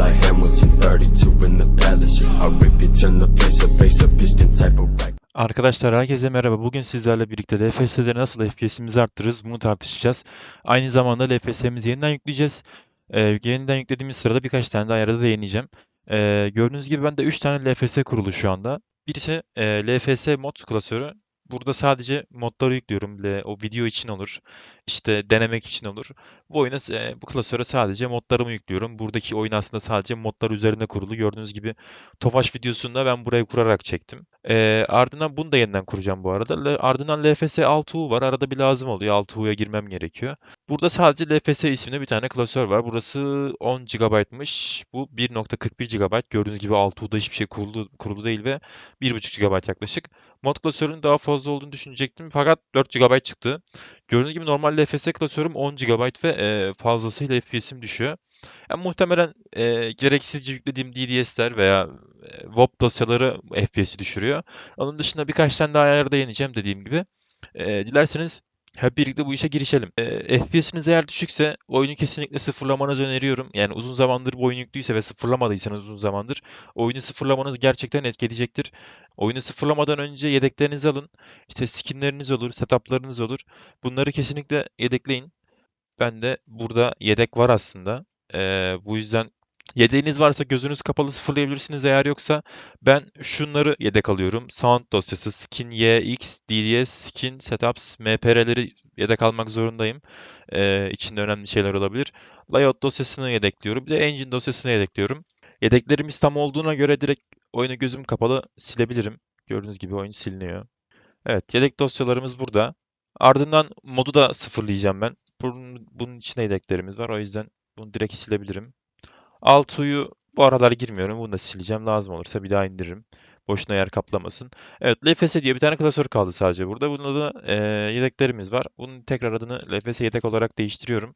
like Hamilton 32 in the palace. I rip it, turn the place up, bass up, piston type of rack. Arkadaşlar herkese merhaba. Bugün sizlerle birlikte LFS'de nasıl FPS'imizi arttırırız bunu tartışacağız. Aynı zamanda LFS'imizi yeniden yükleyeceğiz. Ee, yeniden yüklediğimiz sırada birkaç tane daha ayarda değineceğim. Ee, gördüğünüz gibi bende 3 tane LFS kurulu şu anda. Birisi e, LFS mod klasörü. Burada sadece modları yüklüyorum. O video için olur. İşte denemek için olur. Bu oyuna e, bu klasöre sadece modlarımı yüklüyorum. Buradaki oyun aslında sadece modlar üzerine kurulu. Gördüğünüz gibi Tofaş videosunda ben burayı kurarak çektim. Ee, ardından bunu da yeniden kuracağım bu arada. Ardından LFS 6U var. Arada bir lazım oluyor. 6U'ya girmem gerekiyor. Burada sadece LFS isimli bir tane klasör var. Burası 10 GB'mış. Bu 1.41 GB. Gördüğünüz gibi 6U'da hiçbir şey kurulu, kurulu değil ve 1.5 GB yaklaşık. Mod klasörünün daha fazla olduğunu düşünecektim fakat 4 GB çıktı. Gördüğünüz gibi normal LFS klasörüm 10 GB ve e, fazlasıyla FPS'im düşüyor. Yani muhtemelen e, gereksizce yüklediğim DDS'ler veya e, WOP dosyaları FPS'i düşürüyor. Onun dışında birkaç tane daha ayar değineceğim dediğim gibi. E, dilerseniz hep birlikte bu işe girişelim. E, FPS'iniz eğer düşükse oyunu kesinlikle sıfırlamanızı öneriyorum. Yani uzun zamandır bu oyun yüklüyse ve sıfırlamadıysanız uzun zamandır oyunu sıfırlamanız gerçekten etkileyecektir. Oyunu sıfırlamadan önce yedeklerinizi alın. İşte skinleriniz olur, setuplarınız olur. Bunları kesinlikle yedekleyin. Ben de burada yedek var aslında. Ee, bu yüzden yedeğiniz varsa gözünüz kapalı sıfırlayabilirsiniz. Eğer yoksa ben şunları yedek alıyorum. Sound dosyası, skin YX, DDS, skin, setups, MPR'leri yedek almak zorundayım. Ee, içinde önemli şeyler olabilir. Layout dosyasını yedekliyorum. Bir de engine dosyasını yedekliyorum. Yedeklerimiz tam olduğuna göre direkt oyunu gözüm kapalı silebilirim. Gördüğünüz gibi oyun siliniyor. Evet, yedek dosyalarımız burada. Ardından modu da sıfırlayacağım ben. Bunun, bunun içine yedeklerimiz var. O yüzden bunu direkt silebilirim. Altu'yu bu aralar girmiyorum. Bunu da sileceğim. Lazım olursa bir daha indiririm. Boşuna yer kaplamasın. Evet, LFS diye bir tane klasör kaldı sadece burada. Bunda da e, yedeklerimiz var. Bunun tekrar adını LFS yedek olarak değiştiriyorum.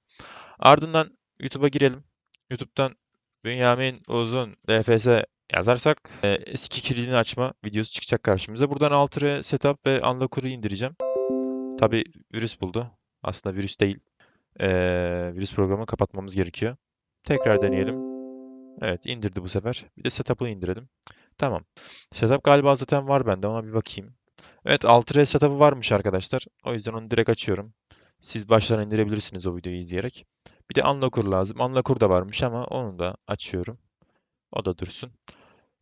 Ardından YouTube'a girelim. YouTube'dan Bünyamin Uzun LFS yazarsak e, eski kilidini açma videosu çıkacak karşımıza. Buradan Altre Setup ve Unlocker'ı indireceğim. Tabi virüs buldu. Aslında virüs değil. Ee, virüs programını kapatmamız gerekiyor. Tekrar deneyelim. Evet indirdi bu sefer. Bir de setup'ı indirelim. Tamam. Setup galiba zaten var bende. Ona bir bakayım. Evet Altre setup'ı varmış arkadaşlar. O yüzden onu direkt açıyorum. Siz baştan indirebilirsiniz o videoyu izleyerek. Bir de Unlocker lazım. Unlocker da varmış ama onu da açıyorum. O da dursun.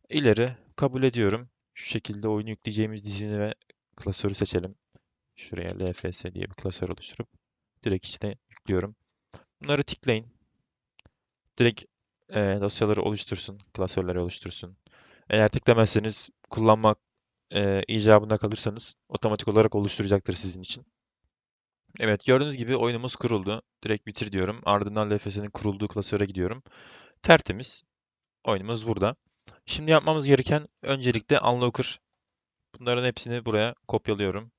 İleri kabul ediyorum. Şu şekilde oyunu yükleyeceğimiz dizini ve klasörü seçelim. Şuraya LFS diye bir klasör oluşturup direkt içine yüklüyorum. Bunları tıklayın. Direkt e, dosyaları oluştursun, klasörleri oluştursun. Eğer tıklamazsanız kullanmak e, icabında kalırsanız otomatik olarak oluşturacaktır sizin için. Evet gördüğünüz gibi oyunumuz kuruldu. Direkt bitir diyorum. Ardından LFS'nin kurulduğu klasöre gidiyorum. Tertemiz. Oyunumuz burada. Şimdi yapmamız gereken öncelikle Unlocker. Bunların hepsini buraya kopyalıyorum.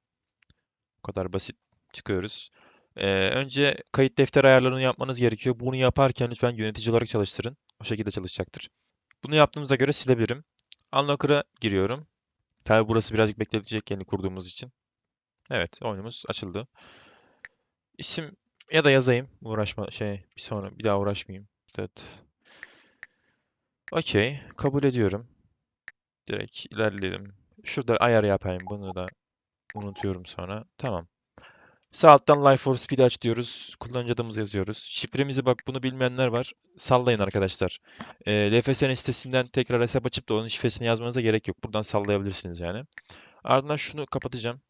Bu kadar basit. Çıkıyoruz. Ee, önce kayıt defter ayarlarını yapmanız gerekiyor. Bunu yaparken lütfen yönetici olarak çalıştırın. O şekilde çalışacaktır. Bunu yaptığımıza göre silebilirim. Unlocker'a giriyorum. Tabi burası birazcık bekletecek yeni kurduğumuz için. Evet, oyunumuz açıldı. İsim ya da yazayım. Uğraşma şey bir sonra bir daha uğraşmayayım. Evet. Okey, kabul ediyorum. Direkt ilerleyelim. Şurada ayar yapayım. Bunu da unutuyorum sonra. Tamam. Sağ alttan Life for Speed aç diyoruz. Kullanıcı adımızı yazıyoruz. Şifremizi bak bunu bilmeyenler var. Sallayın arkadaşlar. E, LFS'nin sitesinden tekrar hesap açıp da onun şifresini yazmanıza gerek yok. Buradan sallayabilirsiniz yani. Ardından şunu kapatacağım.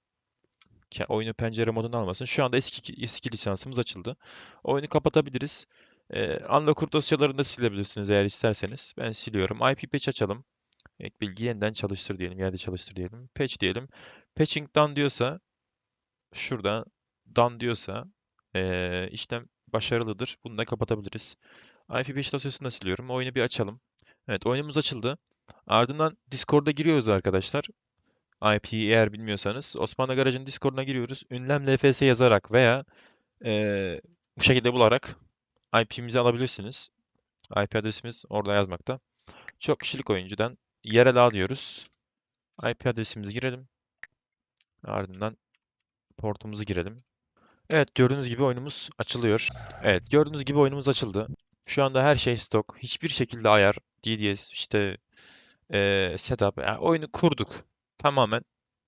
Oyunu pencere moduna almasın. Şu anda eski eski lisansımız açıldı. Oyunu kapatabiliriz. E, Unlocker dosyalarını da silebilirsiniz eğer isterseniz. Ben siliyorum. IP patch açalım. Ek bilgi yeniden çalıştır diyelim. Yerde çalıştır diyelim. Patch diyelim. Patching done diyorsa şurada done diyorsa işlem başarılıdır. Bunu da kapatabiliriz. IP5 dosyasını da siliyorum. Oyunu bir açalım. Evet oyunumuz açıldı. Ardından Discord'a giriyoruz arkadaşlar. IP'yi eğer bilmiyorsanız Osmanlı Garaj'ın Discord'una giriyoruz. Ünlem LFS yazarak veya eee, bu şekilde bularak IP'mizi alabilirsiniz. IP adresimiz orada yazmakta. Çok kişilik oyuncudan yerel ağ diyoruz. IP adresimizi girelim. Ardından portumuzu girelim. Evet gördüğünüz gibi oyunumuz açılıyor. Evet gördüğünüz gibi oyunumuz açıldı. Şu anda her şey stok. Hiçbir şekilde ayar, DDS, işte eee, setup. Yani oyunu kurduk. Tamamen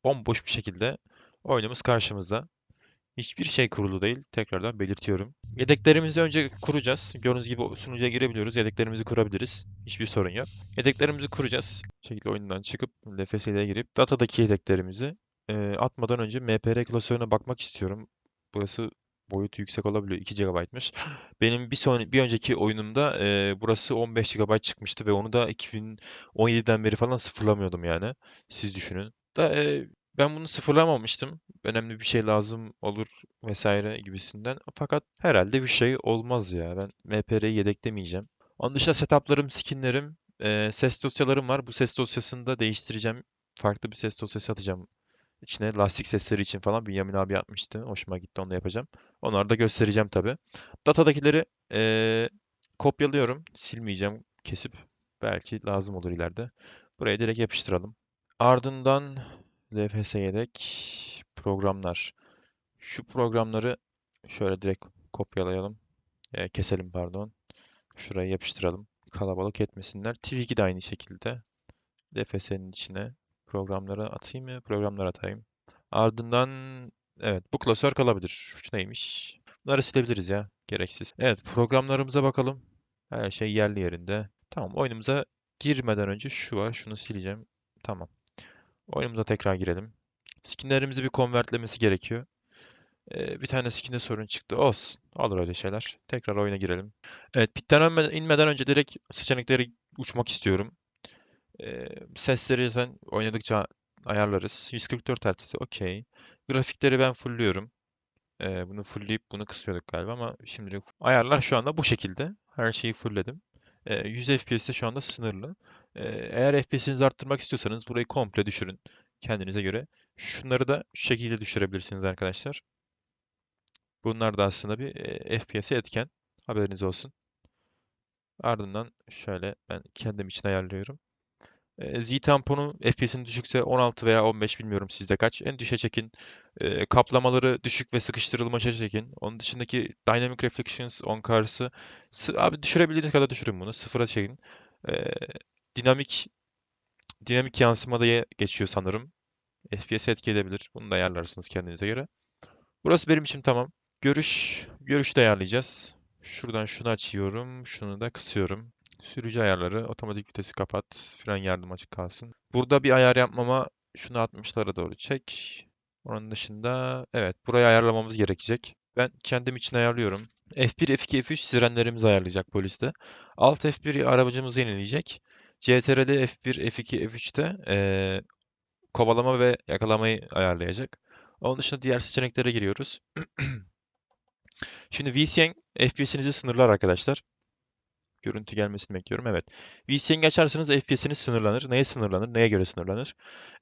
bomboş bir şekilde oyunumuz karşımızda. Hiçbir şey kurulu değil. Tekrardan belirtiyorum. Yedeklerimizi önce kuracağız. Gördüğünüz gibi sunucuya girebiliyoruz. Yedeklerimizi kurabiliriz. Hiçbir sorun yok. Yedeklerimizi kuracağız. Bu şekilde oyundan çıkıp LFS'ye girip datadaki yedeklerimizi eee, atmadan önce MPR klasörüne bakmak istiyorum. Burası boyutu yüksek olabiliyor. 2 GB'mış. Benim bir son bir önceki oyunumda eee, burası 15 GB çıkmıştı ve onu da 2017'den beri falan sıfırlamıyordum yani. Siz düşünün. Da eee, ben bunu sıfırlamamıştım. Önemli bir şey lazım olur vesaire gibisinden. Fakat herhalde bir şey olmaz ya. Ben MPR'yi yedeklemeyeceğim. Onun dışında setup'larım, skinlerim, eee, ses dosyalarım var. Bu ses dosyasını da değiştireceğim. Farklı bir ses dosyası atacağım. İçine lastik sesleri için falan Bünyamin abi yapmıştı. Hoşuma gitti. Onu da yapacağım. Onları da göstereceğim tabii. Datadakileri eee, kopyalıyorum. Silmeyeceğim. Kesip belki lazım olur ileride. Buraya direkt yapıştıralım. Ardından LFS yedek programlar. Şu programları şöyle direkt kopyalayalım. Eee, keselim pardon. Şuraya yapıştıralım. Kalabalık etmesinler. TV2 de aynı şekilde. LFS'nin içine programları atayım mı? Programlar atayım. Ardından evet bu klasör kalabilir. Şu neymiş? Bunları silebiliriz ya. Gereksiz. Evet programlarımıza bakalım. Her şey yerli yerinde. Tamam oyunumuza girmeden önce şu var. Şunu sileceğim. Tamam. Oyunumuza tekrar girelim. Skinlerimizi bir konvertlemesi gerekiyor. Ee, bir tane skinde sorun çıktı. Olsun. Olur öyle şeyler. Tekrar oyuna girelim. Evet pitten inme- inmeden önce direkt seçenekleri uçmak istiyorum. Ee, sesleri zaten oynadıkça ayarlarız. 144 Hz okey. Grafikleri ben fullüyorum. Ee, bunu fullleyip bunu kısıyorduk galiba ama şimdilik ayarlar şu anda bu şekilde. Her şeyi fullledim. Ee, 100 FPS de şu anda sınırlı. Ee, eğer FPS'inizi arttırmak istiyorsanız burayı komple düşürün kendinize göre. Şunları da şu şekilde düşürebilirsiniz arkadaşlar. Bunlar da aslında bir e, FPS'e etken. Haberiniz olsun. Ardından şöyle ben kendim için ayarlıyorum. E, Z tamponu FPS'in düşükse 16 veya 15 bilmiyorum sizde kaç. En düşe çekin. E, kaplamaları düşük ve sıkıştırılmaşa çekin. Onun dışındaki Dynamic Reflections on Cars'ı sı- abi düşürebildiğiniz kadar düşürün bunu. Sıfıra çekin. E, dinamik dinamik yansıma diye geçiyor sanırım. FPS etki edebilir. Bunu da ayarlarsınız kendinize göre. Burası benim için tamam. Görüş, görüş de ayarlayacağız. Şuradan şunu açıyorum, şunu da kısıyorum. Sürücü ayarları, otomatik vitesi kapat, fren yardım açık kalsın. Burada bir ayar yapmama, şunu 60'lara doğru çek. Onun dışında, evet, burayı ayarlamamız gerekecek. Ben kendim için ayarlıyorum. F1, F2, F3 sirenlerimizi ayarlayacak poliste. Alt F1 arabacımızı yenileyecek. CTRL F1, F2, F3'te eee, kovalama ve yakalamayı ayarlayacak. Onun dışında diğer seçeneklere giriyoruz. Şimdi VCN FPS'inizi sınırlar arkadaşlar. Görüntü gelmesini bekliyorum. Evet. VCN açarsanız FPS'iniz sınırlanır. Neye sınırlanır? Neye göre sınırlanır?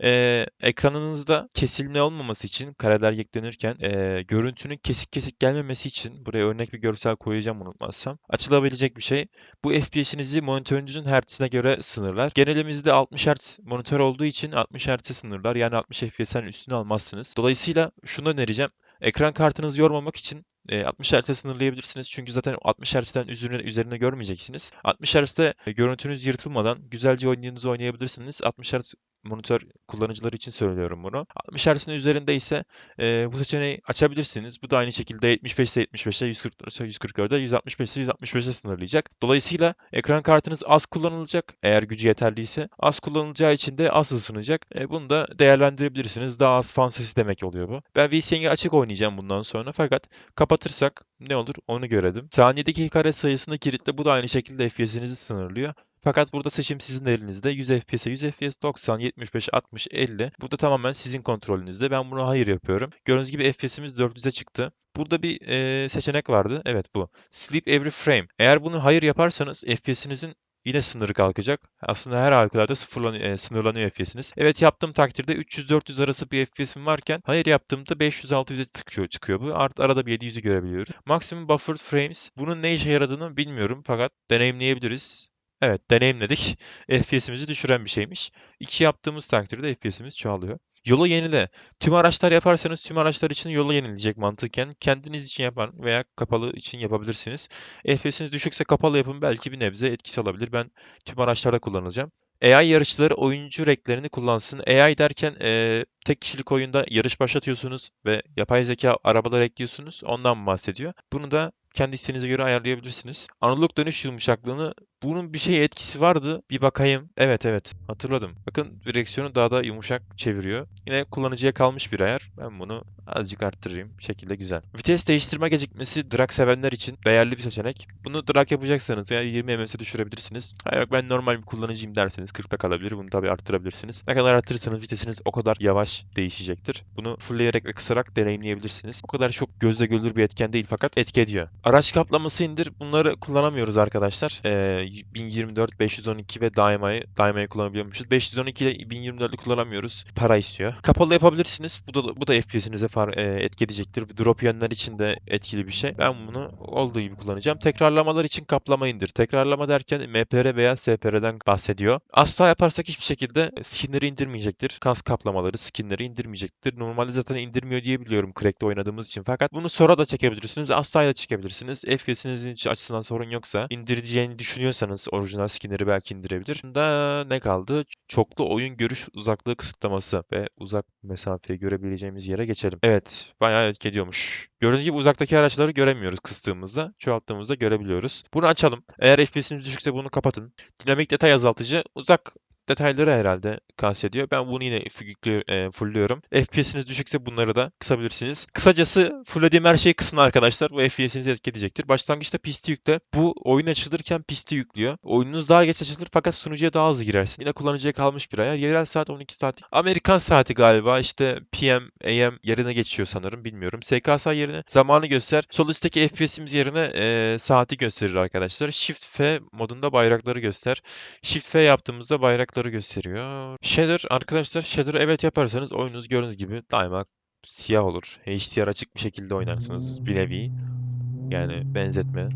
Ee, ekranınızda kesilme olmaması için kareler yüklenirken ee, görüntünün kesik kesik gelmemesi için buraya örnek bir görsel koyacağım unutmazsam. Açılabilecek bir şey. Bu FPS'inizi monitörünüzün hertzine göre sınırlar. Genelimizde 60 Hz monitör olduğu için 60 Hz'e sınırlar. Yani 60 FPS'den üstüne almazsınız. Dolayısıyla şunu önereceğim. Ekran kartınızı yormamak için e, 60 Hz'e sınırlayabilirsiniz. Çünkü zaten 60 Hz'den üzerine, üzerine görmeyeceksiniz. 60 Hz'de görüntünüz yırtılmadan güzelce oyunlarınızı oynayabilirsiniz. 60 Hz monitör kullanıcıları için söylüyorum bunu. 60 Hz'in üzerinde ise e, bu seçeneği açabilirsiniz. Bu da aynı şekilde 75 ise 75'e, 144 ise 144'e, 165 ise 165'e sınırlayacak. Dolayısıyla ekran kartınız az kullanılacak. Eğer gücü yeterliyse. Az kullanılacağı için de az ısınacak. E, bunu da değerlendirebilirsiniz. Daha az fan sesi demek oluyor bu. Ben VCN'i açık oynayacağım bundan sonra. Fakat kapatırsak ne olur onu görelim. Saniyedeki kare sayısını kilitle. Bu da aynı şekilde FPS'inizi sınırlıyor. Fakat burada seçim sizin elinizde. 100 FPS'e 100 FPS, 90, 75, 60, 50. Burada tamamen sizin kontrolünüzde. Ben bunu hayır yapıyorum. Gördüğünüz gibi FPS'imiz 400'e çıktı. Burada bir e, seçenek vardı. Evet bu. Sleep every frame. Eğer bunu hayır yaparsanız FPS'inizin yine sınırı kalkacak. Aslında her sıfırlanıyor, e, sınırlanıyor FPS'iniz. Evet yaptığım takdirde 300-400 arası bir FPS'im varken hayır yaptığımda 500-600'e çıkıyor, çıkıyor bu. Art, arada bir 700'ü görebiliyoruz. Maximum buffered frames. Bunun ne işe yaradığını bilmiyorum fakat deneyimleyebiliriz. Evet deneyimledik. FPS'imizi düşüren bir şeymiş. 2 yaptığımız takdirde FPS'imiz çoğalıyor. Yolu yenile. Tüm araçlar yaparsanız tüm araçlar için yolu yenilecek mantıken. Kendiniz için yapan veya kapalı için yapabilirsiniz. FPS'iniz düşükse kapalı yapın belki bir nebze etkisi olabilir. Ben tüm araçlarda kullanacağım. AI yarışçıları oyuncu renklerini kullansın. AI derken eee, tek kişilik oyunda yarış başlatıyorsunuz ve yapay zeka arabalar ekliyorsunuz. Ondan bahsediyor. Bunu da kendi isteğinize göre ayarlayabilirsiniz. Analog dönüş yumuşaklığını bunun bir şey etkisi vardı. Bir bakayım. Evet evet hatırladım. Bakın direksiyonu daha da yumuşak çeviriyor. Yine kullanıcıya kalmış bir ayar. Ben bunu azıcık arttırayım. Şekilde güzel. Vites değiştirme gecikmesi drag sevenler için değerli bir seçenek. Bunu drag yapacaksanız yani 20 MS'e düşürebilirsiniz. Ha yok ben normal bir kullanıcıyım derseniz 40'ta kalabilir. Bunu tabii arttırabilirsiniz. Ne kadar arttırırsanız vitesiniz o kadar yavaş değişecektir. Bunu fullleyerek ve kısarak deneyimleyebilirsiniz. O kadar çok gözle görülür bir etken değil fakat etki ediyor. Araç kaplaması indir. Bunları kullanamıyoruz arkadaşlar. Ee, 1024, 512 ve Daima'yı Daima'yı kullanabiliyormuşuz. 512 ile 1024'ü kullanamıyoruz. Para istiyor. Kapalı yapabilirsiniz. Bu da bu da FPS'inize far, e, etki edecektir. Drop yönler için de etkili bir şey. Ben bunu olduğu gibi kullanacağım. Tekrarlamalar için kaplama indir. Tekrarlama derken MPR veya SPR'den bahsediyor. Asla yaparsak hiçbir şekilde skinleri indirmeyecektir. Kas kaplamaları, skinleri indirmeyecektir. Normalde zaten indirmiyor diye biliyorum Crack'te oynadığımız için. Fakat bunu sonra da çekebilirsiniz. Asla da çekebilirsiniz. FPS'inizin açısından sorun yoksa indireceğini düşünüyorsanız orijinal skinleri belki indirebilir. Da ne kaldı? Çoklu oyun görüş uzaklığı kısıtlaması ve uzak mesafeyi görebileceğimiz yere geçelim. Evet, bayağı etki ediyormuş. Gördüğünüz gibi uzaktaki araçları göremiyoruz kıstığımızda. Çoğalttığımızda görebiliyoruz. Bunu açalım. Eğer FPS'iniz düşükse bunu kapatın. Dinamik detay azaltıcı uzak detayları herhalde kastediyor. Ben bunu yine e, fullüyorum. FPS'iniz düşükse bunları da kısabilirsiniz. Kısacası fulllediğim her şeyi kısın arkadaşlar. Bu FPS'inizi etki edecektir. Başlangıçta pisti yükle. Bu oyun açılırken pisti yüklüyor. Oyununuz daha geç açılır fakat sunucuya daha hızlı girersin. Yine kullanıcıya kalmış bir ayar. Yerel saat 12 saat. Amerikan saati galiba. İşte PM, AM yerine geçiyor sanırım. Bilmiyorum. SKS yerine zamanı göster. Sol üstteki FPS'imiz yerine e, saati gösterir arkadaşlar. Shift F modunda bayrakları göster. Shift F yaptığımızda bayrakları gösteriyor. Shader arkadaşlar shader evet yaparsanız oyununuz gördüğünüz gibi daima siyah olur. HDR açık bir şekilde oynarsınız bir nevi. Yani benzetme.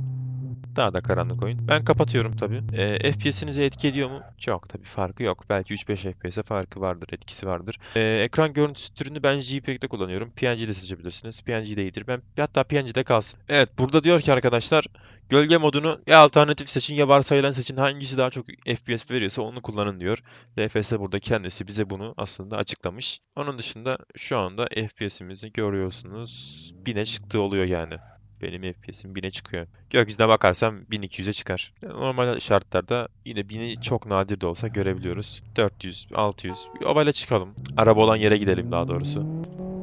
Daha da karanlık oyun. Ben kapatıyorum tabii. Ee, FPS'inize etki ediyor mu? Çok tabii farkı yok. Belki 3-5 FPS'e farkı vardır, etkisi vardır. Ee, ekran görüntüsü türünü ben JPEG'de kullanıyorum. PNG de seçebilirsiniz. PNG de iyidir. Ben hatta PNG'de kalsın. Evet burada diyor ki arkadaşlar gölge modunu ya alternatif seçin ya varsayılan seçin. Hangisi daha çok FPS veriyorsa onu kullanın diyor. LFS burada kendisi bize bunu aslında açıklamış. Onun dışında şu anda FPS'imizi görüyorsunuz. 1000'e çıktığı oluyor yani. Benim FPS'im 1000'e çıkıyor. Gökyüzüne bakarsam 1200'e çıkar. Normal şartlarda yine 1000'i çok nadir de olsa görebiliyoruz. 400, 600. Bir ovale çıkalım. Araba olan yere gidelim daha doğrusu.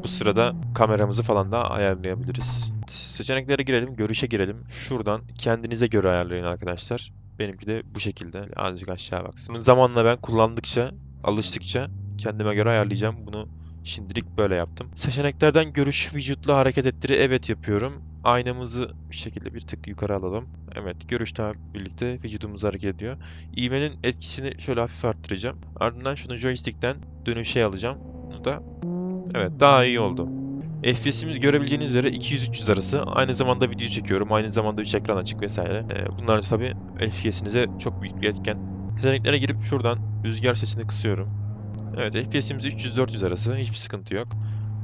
Bu sırada kameramızı falan da ayarlayabiliriz. Seçeneklere girelim, görüşe girelim. Şuradan kendinize göre ayarlayın arkadaşlar. Benimki de bu şekilde. Azıcık aşağı baksın. Zamanla ben kullandıkça, alıştıkça kendime göre ayarlayacağım. Bunu şimdilik böyle yaptım. Seçeneklerden görüş vücutla hareket ettiri evet yapıyorum. Aynamızı bir şekilde bir tık yukarı alalım. Evet, görüşle birlikte vücudumuz hareket ediyor. İğmenin etkisini şöyle hafif arttıracağım. Ardından şunu joystick'ten dönüşe alacağım. Bunu da evet daha iyi oldu. FPS'imiz görebileceğiniz üzere 200-300 arası. Aynı zamanda video çekiyorum. Aynı zamanda 3 ekran açık vesaire. Ee, bunlar da tabii FPS'inize çok büyük bir etken. Seçeneklere girip şuradan rüzgar sesini kısıyorum. Evet FPS'imiz 300-400 arası. Hiçbir sıkıntı yok.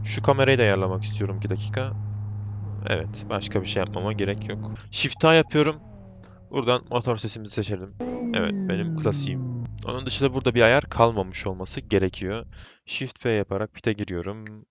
Şu kamerayı da ayarlamak istiyorum 2 dakika. Evet, başka bir şey yapmama gerek yok. Shift A yapıyorum. Buradan motor sesimizi seçelim. Evet, benim klasiğim. Onun dışında burada bir ayar kalmamış olması gerekiyor. Shift P yaparak pit'e giriyorum.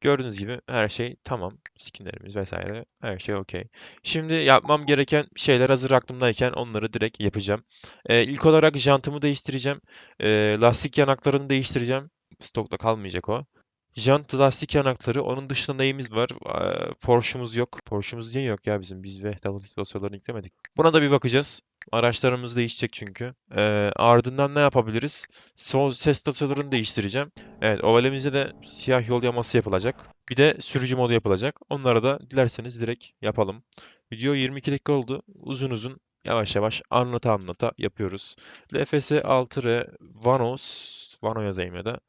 Gördüğünüz gibi her şey tamam. Skinlerimiz vesaire her şey okey. Şimdi yapmam gereken şeyler hazır aklımdayken onları direkt yapacağım. Ee, ilk olarak jantımı değiştireceğim. Ee, lastik yanaklarını değiştireceğim. Stokta kalmayacak o. Jant lastik yanakları. Onun dışında neyimiz var? Eee, Porsche'umuz yok. Porsche'umuz niye yok ya bizim? Biz ve dosyalarını yüklemedik. Buna da bir bakacağız. Araçlarımız değişecek çünkü. Eee, ardından ne yapabiliriz? Sol ses dosyalarını değiştireceğim. Evet, ovalemizde de siyah yol yaması yapılacak. Bir de sürücü modu yapılacak. Onları da dilerseniz direkt yapalım. Video 22 dakika oldu. Uzun uzun yavaş yavaş anlata anlata yapıyoruz. LFS 6R Vanos Vano yazayım ya da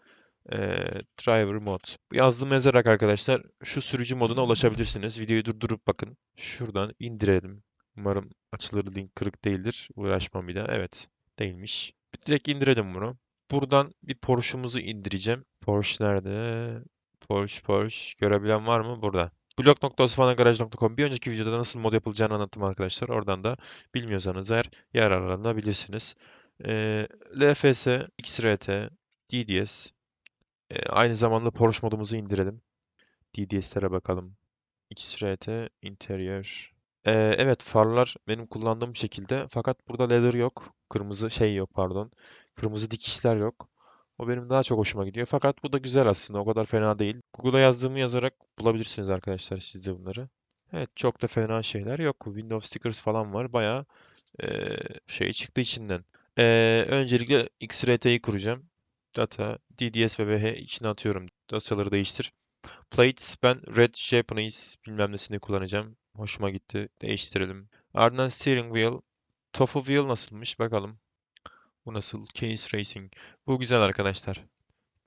Eee, driver mod. Yazdığım yazarak arkadaşlar şu sürücü moduna ulaşabilirsiniz. Videoyu durdurup bakın. Şuradan indirelim. Umarım açılır link kırık değildir. Uğraşmam bir daha. Evet. Değilmiş. Direkt indirelim bunu. buradan bir Porsche'umuzu indireceğim. Porsche nerede? Porsche, Porsche. Görebilen var mı? Burada. blog.osmanlıgaraj.com Bir önceki videoda nasıl mod yapılacağını anlattım arkadaşlar. Oradan da bilmiyorsanız eğer yararlanabilirsiniz. Ee, LFS, XRT, DDS. Aynı zamanda Porsche modumuzu indirelim. DDS'lere bakalım. XRT, interior. Ee, evet farlar benim kullandığım şekilde. Fakat burada leather yok. Kırmızı şey yok pardon. Kırmızı dikişler yok. O benim daha çok hoşuma gidiyor. Fakat bu da güzel aslında. O kadar fena değil. Google'a yazdığımı yazarak bulabilirsiniz arkadaşlar siz de bunları. Evet çok da fena şeyler yok. Windows stickers falan var. Bayağı eee, şey çıktı içinden. Eee, öncelikle XRT'yi kuracağım. Data, DDS ve VH içine atıyorum. Dosyaları değiştir. Plates ben Red Japanese bilmem nesini kullanacağım. Hoşuma gitti. Değiştirelim. Ardından steering wheel. Tofu wheel nasılmış bakalım. Bu nasıl? Case Racing. Bu güzel arkadaşlar.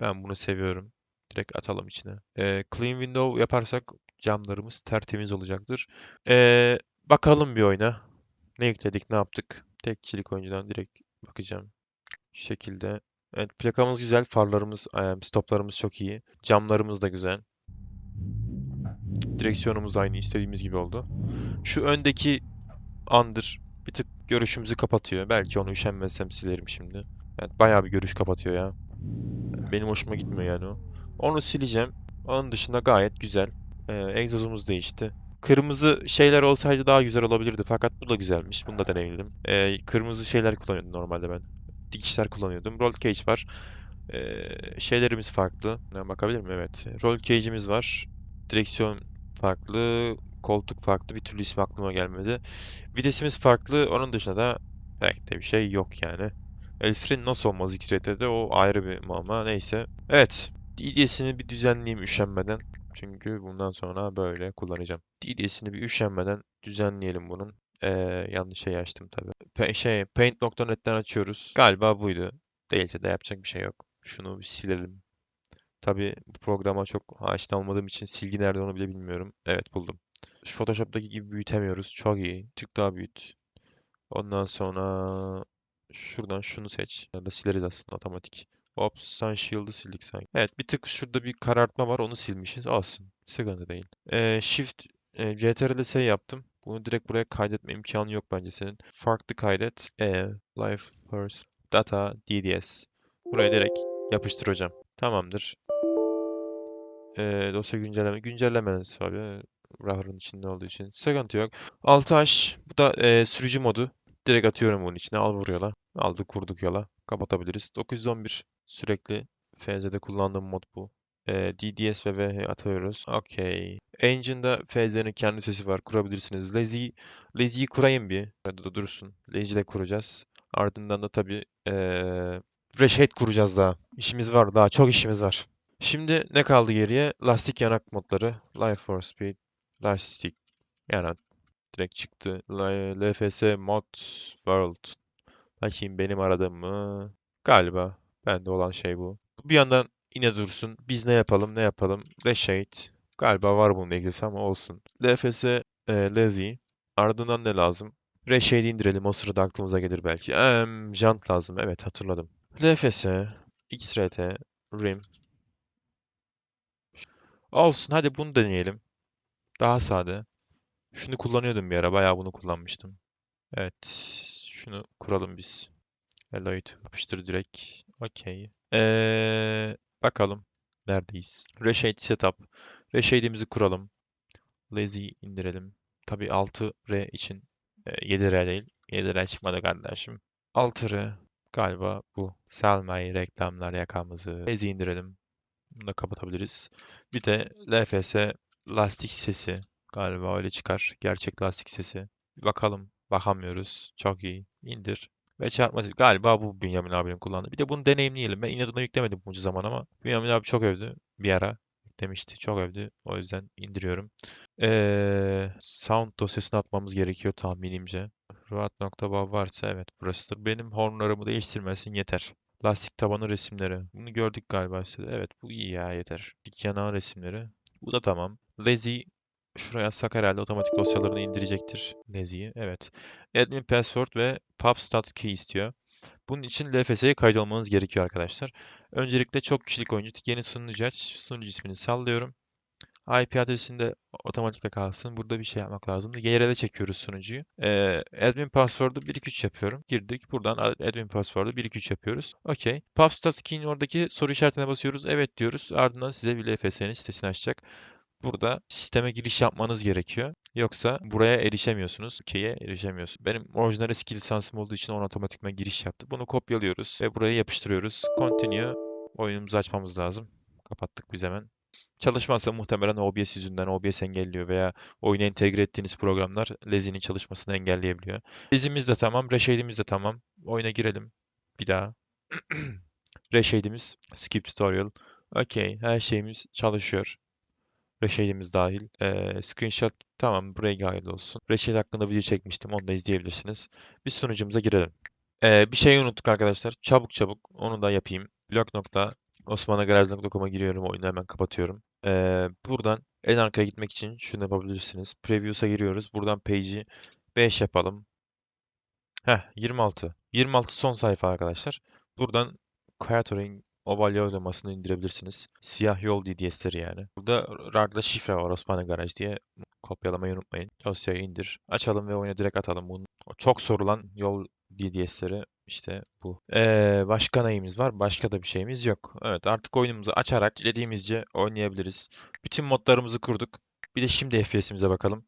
Ben bunu seviyorum. Direkt atalım içine. Ee, clean window yaparsak camlarımız tertemiz olacaktır. Ee, bakalım bir oyuna. Ne yükledik, ne yaptık? Tek oyuncudan direkt bakacağım. Şu şekilde. Evet, plakamız güzel. Farlarımız, e, stoplarımız çok iyi. Camlarımız da güzel. Direksiyonumuz aynı istediğimiz gibi oldu. Şu öndeki andır bir tık görüşümüzü kapatıyor. Belki onu üşenmezsem silerim şimdi. Yani bayağı bir görüş kapatıyor ya. Benim hoşuma gitmiyor yani o. Onu sileceğim. Onun dışında gayet güzel. Ee, egzozumuz değişti. Kırmızı şeyler olsaydı daha güzel olabilirdi. Fakat bu da güzelmiş. Bunu da deneyimledim. Ee, kırmızı şeyler kullanıyordum normalde ben. Dikişler kullanıyordum. Roll cage var. Ee, şeylerimiz farklı. Ne bakabilir miyim? Evet. Roll cage'imiz var. Direksiyon farklı. Koltuk farklı. Bir türlü ismi aklıma gelmedi. Vitesimiz farklı. Onun dışında da pek de bir şey yok yani. El freni nasıl olmaz X-Rate'de o ayrı bir muamma. Neyse. Evet. DDS'ini bir düzenleyeyim üşenmeden. Çünkü bundan sonra böyle kullanacağım. DDS'ini bir üşenmeden düzenleyelim bunun. Ee, yanlış şey açtım tabii. Pa- şey, Paint.net'ten açıyoruz. Galiba buydu. Değilse de yapacak bir şey yok. Şunu bir silelim. Tabii bu programa çok aşina olmadığım için silgi nerede onu bile bilmiyorum. Evet buldum. Şu Photoshop'taki gibi büyütemiyoruz. Çok iyi. Tık daha büyüt. Ondan sonra şuradan şunu seç. Ya da sileriz aslında otomatik. Hop Sun Shield'ı sildik sanki. Evet bir tık şurada bir karartma var onu silmişiz. Olsun. Sıkıntı değil. Ee, Shift e, CTRL S yaptım. Bunu direkt buraya kaydetme imkanı yok bence senin. Farklı kaydet. E, Life First Data DDS. Buraya direkt yapıştır hocam. Tamamdır. Ee, dosya güncelleme. Güncellemeniz abi. Router'ın içinde olduğu için. Sıkıntı yok. 6H. Bu da e, sürücü modu. Direkt atıyorum bunun içine. Al vur yola. Aldık kurduk yola. Kapatabiliriz. 911 sürekli FZ'de kullandığım mod bu. E, DDS ve VH atıyoruz. Okey. Engine'da FZ'nin kendi sesi var. Kurabilirsiniz. Lazy, Lazy'yi kurayım bir. Hadi da dursun. Lazy de kuracağız. Ardından da tabii e, Reshade kuracağız daha. İşimiz var daha. Çok işimiz var. Şimdi ne kaldı geriye? Lastik yanak modları. Life for Speed. Lastik yanak. Direkt çıktı. LFS Mod World. Bakayım benim aradığım mı? Galiba. Bende olan şey bu. Bir yandan yine dursun. Biz ne yapalım ne yapalım? Reshade. Galiba var bunun ilgisi ama olsun. LFS e, Lazy. Ardından ne lazım? Reshade'i indirelim. O sırada aklımıza gelir belki. Em, jant lazım. Evet hatırladım. LFS, XRT, RIM. Olsun hadi bunu deneyelim. Daha sade. Şunu kullanıyordum bir ara. Bayağı bunu kullanmıştım. Evet. Şunu kuralım biz. Eloyd yapıştır direkt. Okey. Ee, bakalım. Neredeyiz? Reshade setup. Reshade'imizi kuralım. Lazy indirelim. Tabii 6R için e, 7R değil. 7R çıkmadı kardeşim. 6R galiba bu. Selmay reklamlar yakamızı. Lazy indirelim. Bunu da kapatabiliriz. Bir de LFS lastik sesi. Galiba öyle çıkar. Gerçek lastik sesi. Bakalım. Bakamıyoruz. Çok iyi. İndir. Ve çarpma sesi. Galiba bu Bünyamin abinin kullandığı. Bir de bunu deneyimleyelim. Ben inadına yüklemedim bunca zaman ama Bünyamin abi çok övdü bir ara. Yüklemişti. Çok övdü. O yüzden indiriyorum. Ee, sound dosyasını atmamız gerekiyor tahminimce. Rahat.bav varsa evet burasıdır. Benim hornlarımı değiştirmesin yeter. Lastik tabanı resimleri. Bunu gördük galiba sitede. Evet bu iyi ya yeter. Dik yanağı resimleri. Bu da tamam. Lazy şuraya atsak herhalde otomatik dosyalarını indirecektir. Lazy'yi. Evet. Admin password ve pub stats key istiyor. Bunun için LFS'ye kaydolmanız gerekiyor arkadaşlar. Öncelikle çok kişilik oyuncu yeni sunucu aç. Sunucu ismini sallıyorum. IP adresinde otomatikle kalsın. Burada bir şey yapmak lazım. GR'de çekiyoruz sunucuyu. Ee, admin password'u 123 yapıyorum. Girdik. Buradan admin password'u 123 yapıyoruz. Okey. PubStat key'in oradaki soru işaretine basıyoruz. Evet diyoruz. Ardından size bir LFS'nin sitesini açacak. Burada sisteme giriş yapmanız gerekiyor. Yoksa buraya erişemiyorsunuz. Key'e erişemiyorsunuz. Benim orijinal eski lisansım olduğu için ona otomatikman giriş yaptı. Bunu kopyalıyoruz ve buraya yapıştırıyoruz. Continue. Oyunumuzu açmamız lazım. Kapattık biz hemen. Çalışmazsa muhtemelen OBS yüzünden OBS engelliyor veya oyuna entegre ettiğiniz programlar Lezi'nin çalışmasını engelleyebiliyor. Lezimiz de tamam, Reshade'imiz de tamam. Oyuna girelim. Bir daha. Reshade'imiz, skip tutorial. Okey, her şeyimiz çalışıyor. Reshade'imiz dahil. Ee, screenshot tamam buraya hayırlı olsun. Reshade hakkında video çekmiştim. Onu da izleyebilirsiniz. Bir sunucumuza girelim. Ee, bir şey unuttuk arkadaşlar. Çabuk çabuk onu da yapayım. Blog nokta osmanagaraj.com'a giriyorum. Oyunu hemen kapatıyorum. Ee, buradan en arkaya gitmek için şunu yapabilirsiniz. Previews'a giriyoruz. Buradan page'i 5 yapalım. Heh 26. 26 son sayfa arkadaşlar. Buradan Creatoring oval yollamasını indirebilirsiniz. Siyah yol DDS'leri yani. Burada RAR'da şifre var Osmanlı Garaj diye kopyalamayı unutmayın. Dosyayı indir. Açalım ve oyuna direkt atalım. Bunun çok sorulan yol DDS'leri işte bu. Ee, başka neyimiz var? Başka da bir şeyimiz yok. Evet artık oyunumuzu açarak dilediğimizce oynayabiliriz. Bütün modlarımızı kurduk. Bir de şimdi FPS'imize bakalım.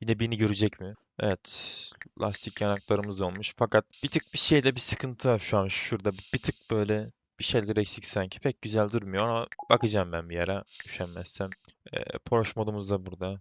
Yine beni görecek mi? Evet. Lastik yanaklarımız olmuş. Fakat bir tık bir şeyde bir sıkıntı var şu an. Şurada bir tık böyle bir şeyler eksik sanki. Pek güzel durmuyor ama bakacağım ben bir ara. Üşenmezsem. Ee, Porsche modumuz da burada.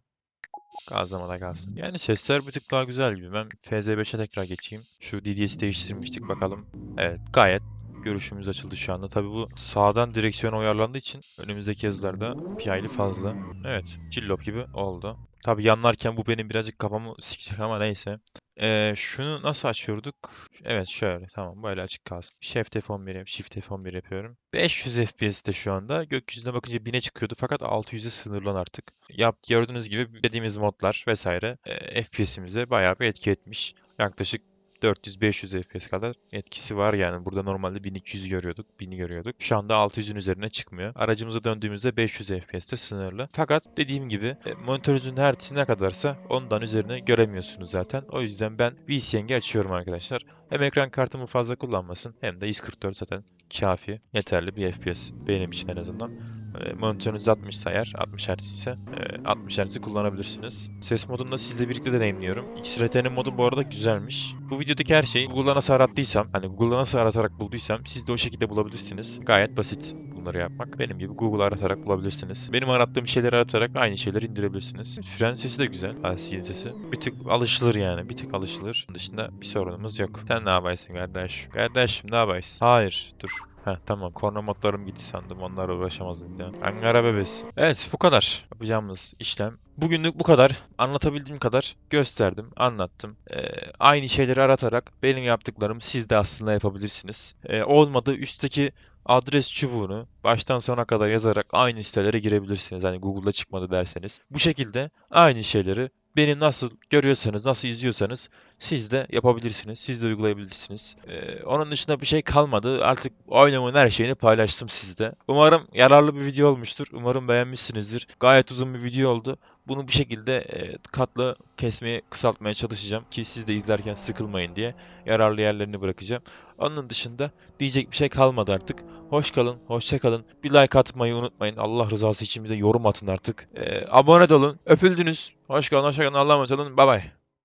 Gazlamada kalsın. Yani sesler bir tık daha güzel gibi. Ben FZ5'e tekrar geçeyim. Şu DDS'i değiştirmiştik bakalım. Evet gayet görüşümüz açıldı şu anda. Tabi bu sağdan direksiyon ayarlandığı için önümüzdeki yazılarda bir hayli fazla. Evet cillop gibi oldu. Tabi yanlarken bu benim birazcık kafamı sikecek ama neyse. Ee, şunu nasıl açıyorduk? Evet şöyle tamam böyle açık kalsın. Shift F11 yap- Shift F11 yapıyorum. 500 FPS'te şu anda. Gökyüzüne bakınca 1000'e çıkıyordu fakat 600'e sınırlan artık. Yap, gördüğünüz gibi dediğimiz modlar vesaire e, FPS'imize bayağı bir etki etmiş. Yaklaşık 400-500 FPS kadar etkisi var yani. Burada normalde 1200 görüyorduk, 1000'i görüyorduk. Şu anda 600'ün üzerine çıkmıyor. Aracımıza döndüğümüzde 500 FPS'te sınırlı. Fakat dediğim gibi e, monitörünüzün hertzi ne kadarsa ondan üzerine göremiyorsunuz zaten. O yüzden ben VCNG açıyorum arkadaşlar. Hem ekran kartımı fazla kullanmasın hem de 144 zaten kafi, yeterli bir FPS benim için en azından. E, Monitörünüz 60 eğer, 60 Hz ise e, 60 Hz'i kullanabilirsiniz. Ses modunu da sizle birlikte deneyimliyorum. XRT'nin modu bu arada güzelmiş. Bu videodaki her şeyi Google'da nasıl arattıysam, hani Google'da nasıl aratarak bulduysam siz de o şekilde bulabilirsiniz. Gayet basit bunları yapmak. Benim gibi Google aratarak bulabilirsiniz. Benim arattığım şeyleri aratarak aynı şeyleri indirebilirsiniz. Fren sesi de güzel. LCD sesi. Bir tık alışılır yani. Bir tık alışılır. Bunun dışında bir sorunumuz yok. Sen ne yapaysın kardeş? Kardeşim ne yapaysın? Hayır. Dur. Heh tamam. Korna modlarım gitti sandım. Onlarla uğraşamazdım bir daha. Ankara bebesi. Evet bu kadar. Yapacağımız işlem. Bugünlük bu kadar. Anlatabildiğim kadar gösterdim, anlattım. Ee, aynı şeyleri aratarak benim yaptıklarımı siz de aslında yapabilirsiniz. Ee, olmadı üstteki adres çubuğunu baştan sona kadar yazarak aynı sitelere girebilirsiniz. Hani Google'da çıkmadı derseniz. Bu şekilde aynı şeyleri beni nasıl görüyorsanız, nasıl izliyorsanız siz de yapabilirsiniz. Siz de uygulayabilirsiniz. Ee, onun dışında bir şey kalmadı. Artık oynamanın her şeyini paylaştım sizde. Umarım yararlı bir video olmuştur. Umarım beğenmişsinizdir. Gayet uzun bir video oldu. Bunu bir şekilde e, katla kesmeye, kısaltmaya çalışacağım ki siz de izlerken sıkılmayın diye yararlı yerlerini bırakacağım. Onun dışında diyecek bir şey kalmadı artık. Hoş kalın, hoşça kalın. Bir like atmayı unutmayın. Allah rızası için bir de yorum atın artık. Ee, abone olun. Öpüldünüz. Hoş kalın, hoşça kalın. Allah'a emanet olun. Bay bay.